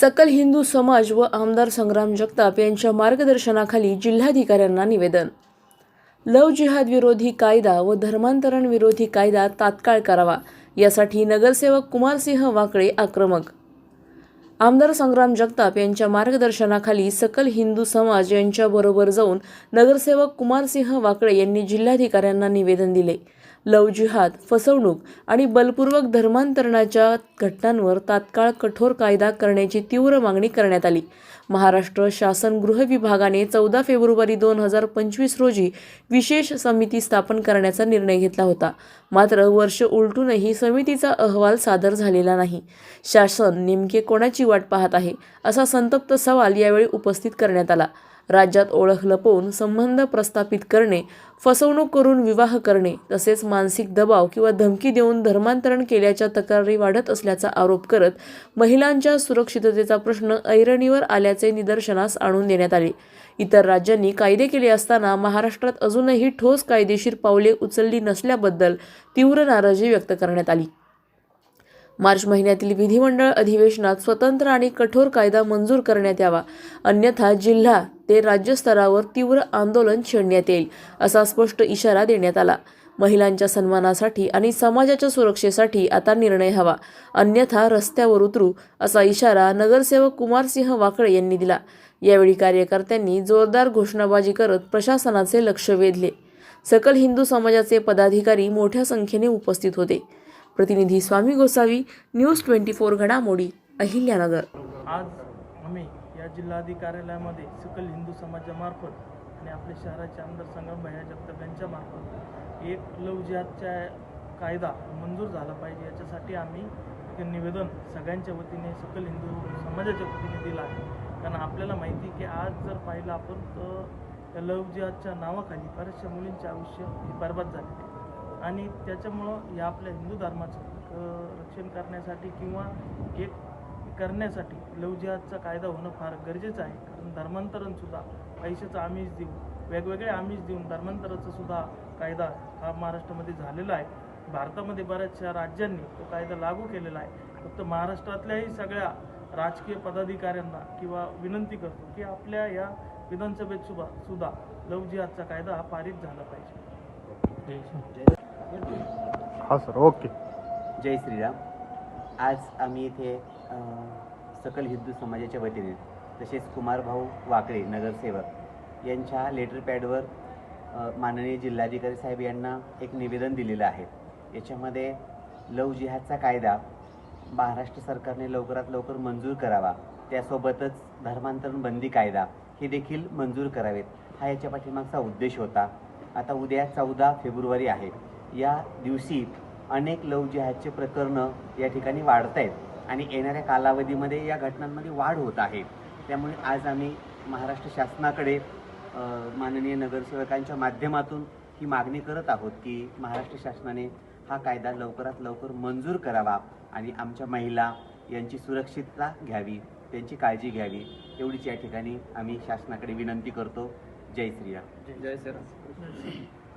सकल हिंदू समाज व आमदार संग्राम जगताप यांच्या मार्गदर्शनाखाली जिल्हाधिकाऱ्यांना निवेदन. लव जिहाद विरोधी कायदा व धर्मांतरण विरोधी कायदा तात्काळ करावा यासाठी नगरसेवक कुमारसिंह वाकळे आक्रमक. आमदार संग्राम जगताप यांच्या मार्गदर्शनाखाली सकल हिंदू समाज यांच्याबरोबर जाऊन नगरसेवक कुमारसिंह वाकळे यांनी जिल्हाधिकाऱ्यांना निवेदन दिले. लव जिहाद फसवणूक आणि बलपूर्वक धर्मांतरणाच्या घटनांवर तात्काळ कठोर कायदा करण्याची तीव्र मागणी करण्यात आली. महाराष्ट्र शासन गृह विभागाने चौदा फेब्रुवारी दोन हजार पंचवीस रोजी विशेष समिती स्थापन करण्याचा निर्णय घेतला होता. मात्र वर्ष उलटूनही समितीचा अहवाल सादर झालेला नाही. शासन नेमके कोणाची वाट पाहत आहे असा संतप्त सवाल यावेळी उपस्थित करण्यात आला. राज्यात ओळख लपवून संबंध प्रस्थापित करणे फसवणूक करून विवाह करणे तसेच मानसिक दबाव किंवा धमकी देऊन धर्मांतरण केल्याच्या तक्रारी वाढत असल्याचा आरोप करत महिलांच्या सुरक्षिततेचा प्रश्न ऐरणीवर आल्याचे निदर्शनास आणून देण्यात आले. इतर राज्यांनी कायदे केले असताना महाराष्ट्रात अजूनही ठोस कायदेशीर पावले उचलली नसल्याबद्दल तीव्र नाराजी व्यक्त करण्यात आली. मार्च महिन्यातील विधिमंडळ अधिवेशनात स्वतंत्र आणि कठोर कायदा मंजूर करण्यात यावा. अन्यथा जिल्हा ते राज्यस्तरावर तीव्र आंदोलन छेडण्यात येईल असा स्पष्ट इशारा देण्यात आला. महिलांच्या सन्मानासाठी आणि समाजाच्या सुरक्षेसाठी आता निर्णय हवा. अन्यथा रस्त्यावर उतरू असा इशारा नगरसेवक कुमारसिंह वाकळे यांनी दिला. यावेळी कार्यकर्त्यांनी जोरदार घोषणाबाजी करत प्रशासनाचे लक्ष वेधले. सकल हिंदू समाजाचे पदाधिकारी मोठ्या संख्येने उपस्थित होते. प्रतिनिधी Swami Gosavi news twenty four घडामोडी अहिल्यानगर. आज आम्ही या जिल्हाधिकार्यालयामध्ये सकल हिंदू समाजामार्फत आणि आपल्या शहराचे आमदार संग्राम भैया जगताप यांच्यामार्फत एक लव कायदा मंजूर झाला पाहिजे. याच्यासाठी आम्ही एक निवेदन सगळ्यांच्या वतीने सकल हिंदू समाजाच्या वतीने दिलं आहे. कारण आपल्याला माहिती की आज जर पाहिलं आपण तर त्या लव जिहादच्या नावाखाली बऱ्याचशा मुलींचे आयुष्य हे बरबाद झाले आणि त्याच्यामुळं या आपल्या हिंदू धर्माचं रक्षण करण्यासाठी किंवा एक करण्यासाठी लवजिहादचा कायदा होणं फार गरजेचं आहे. कारण धर्मांतरणसुद्धा पैशाचं आमिष देऊन वेगवेगळे आमिष देऊन धर्मांतराचा सुद्धा कायदा हा महाराष्ट्रामध्ये झालेला आहे. भारतामध्ये बऱ्याचशा राज्यांनी तो कायदा लागू केलेला आहे. फक्त महाराष्ट्रातल्याही सगळ्या राजकीय पदाधिकाऱ्यांना किंवा विनंती करतो की आपल्या या विधानसभेत सुद्धा सुद्धा लव जिहादचा कायदा हा पारित झाला पाहिजे. हा सर ओके. जय श्रीराम. आज आम्ही इथे सकल हिंदू समाजाच्या वतीने तसेच कुमारभाऊ वाकडे नगरसेवक यांच्या लेटर पॅडवर माननीय जिल्हाधिकारी साहेब यांना एक निवेदन दिलेलं आहे. याच्यामध्ये लव जिहादचा कायदा महाराष्ट्र सरकारने लवकरात लवकर मंजूर करावा. त्यासोबतच धर्मांतरण बंदी कायदा हे देखील मंजूर करावेत. हा याच्या पाठीमागचा उद्देश होता. आता उद्या चौदा फेब्रुवारी आहे. या दिवशी अनेक लव जिहादचे प्रकरणं या ठिकाणी वाढत आहेत आणि येणाऱ्या कालावधीमध्ये या घटनांमध्ये वाढ होत आहे. त्यामुळे आज आम्ही महाराष्ट्र शासनाकडे माननीय नगरसेवकांच्या माध्यमातून ही मागणी करत आहोत की महाराष्ट्र शासनाने हा कायदा लवकरात लवकर मंजूर करावा आणि आमच्या महिला यांची सुरक्षितता घ्यावी त्यांची काळजी घ्यावी एवढीच या ठिकाणी आम्ही शासनाकडे विनंती करतो. जय श्रीराम जय श्रीराम